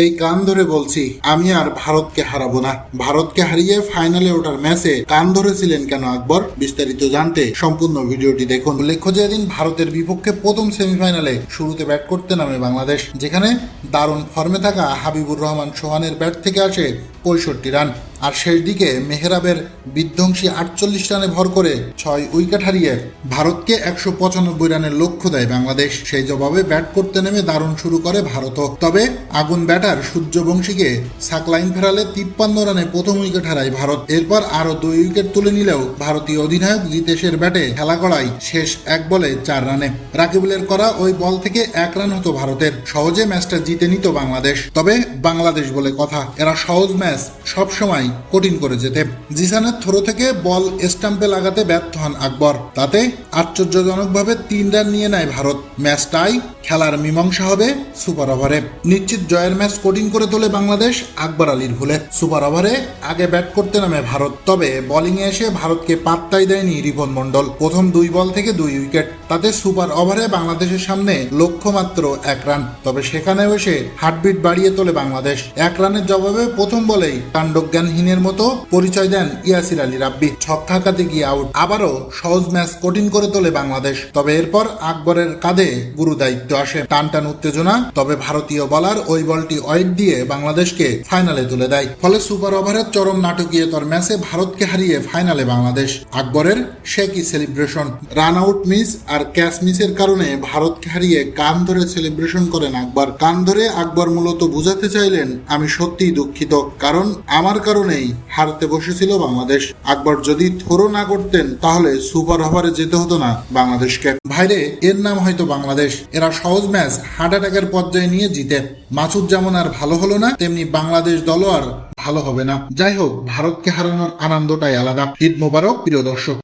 এই কান ধরে বলছি, আমি আর ভারতকে হারাবো না। ভারতকে হারিয়ে ফাইনালে ওঠার ম্যাচে কান ধরেছিলেন কেন আকবর? বিস্তারিত জানতে সম্পূর্ণ ভিডিওটি দেখুন। উল্লেখ্য যে এদিন ভারতের বিপক্ষে প্রথম সেমিফাইনালে শুরুতে ব্যাট করতে নামে বাংলাদেশ, যেখানে দারুণ ফর্মে থাকা হাবিবুর রহমান সোহানের ব্যাট থেকে আসে পঁয়ষট্টি রান আর শেষ দিকে মেহরাবের বিধ্বংসী আটচল্লিশ রানে ভর করে ছয় উইকেট হারিয়ে ভারতকে একশো পঁচানব্বই রানের লক্ষ্য দেয় বাংলাদেশ। সেই জবাবে ব্যাট করতে নেমে দারুণ শুরু করে ভারতও। তবে আগুন ব্যাটার সূর্যবংশীকে সাকলাইন ফেরালে তিপ্পান্ন রানে প্রথম উইকেট হারায় ভারত। এরপর আরও দুই উইকেট তুলে নিলেও ভারতীয় অধিনায়ক জিতেশের ব্যাটে খেলা করায় শেষ এক বলে চার রানে। রাকিবুলের করা ওই বল থেকে এক রান হতো ভারতের। সহজে ম্যাচটা জিতে নিত বাংলাদেশ। তবে বাংলাদেশ বলে কথা, এরা সহজ ম্যাচ, সবসময় কঠিন করে যেতে। জিসানের থ্রো থেকে বল স্টাম্পে লাগাতে ব্যর্থ হন আকবর। তাতে আশ্চর্যজনকভাবে তিন রান নিয়ে নেয় ভারত। ম্যাচটাই খেলার মীমাংসা হবে সুপার ওভারে। নিশ্চিত জয়ের ম্যাচ কঠিন করে তোলে বাংলাদেশ আকবর আলীর ভুলে। সুপার ওভারে আগে ব্যাট করতে নামে ভারত। তবে বোলিংয়ে এসে ভারতকে পাত্তাই দেয়নি রিপন মণ্ডল। প্রথম দুই বল থেকে দুই উইকেট। তাতে সুপার ওভারে বাংলাদেশের সামনে লক্ষ্যমাত্র এক রান। তবে সেখানেও এসে হার্টবিট বাড়িয়ে তোলে বাংলাদেশ। এক রানের জবাবে প্রথম বলেই কাণ্ডজ্ঞানহীনের মতো পরিচয় দেন ইয়াসির আলী রাব্বি। ছক্কা হাঁকাতে গিয়ে আউট আবারও সহজ ম্যাচ কঠিন করে তোলে বাংলাদেশ। তবে এরপর আকবরের কাঁধে গুরু দায়িত্ব আসে। টান টান উত্তেজনা, তবে ভারতীয় বলার ওই বলটি ওয়েট দিয়ে বাংলাদেশকে ফাইনালে তুলে দেয়। ফলে সুপার ওভারের চরম নাটকীয়তর ম্যাচে ভারতকে হারিয়ে ফাইনালে বাংলাদেশ। আকবরের সে কি সেলিব্রেশন রান আউট মিস আর ক্যাচ মিসের কারণে ভারতকে হারিয়ে কান ধরে সেলিব্রেশন করেন আকবর। কান ধরে আকবর মূলত বুঝাতে চাইলেন, আমি সত্যিই দুঃখিত। কারণ আমার কারণেই হারতে বসেছিল বাংলাদেশ। আকবর যদি থরো না করতেন, তাহলে সুপার ওভারে যেতে হতো না বাংলাদেশকে। ভাইরে, এর নাম হয়তো বাংলাদেশ। এরা সহজ ম্যাচ, হার্ট অ্যাটাকের পর্যায়ে নিয়ে জিতে। মাসুদ যেমন আর ভালো হলো না, তেমনি বাংলাদেশ দলও আর ভালো হবে না। যাই হোক, ভারতকে হারানোর আনন্দটাই আলাদা। ঈদ মোবারক, প্রিয় দর্শক।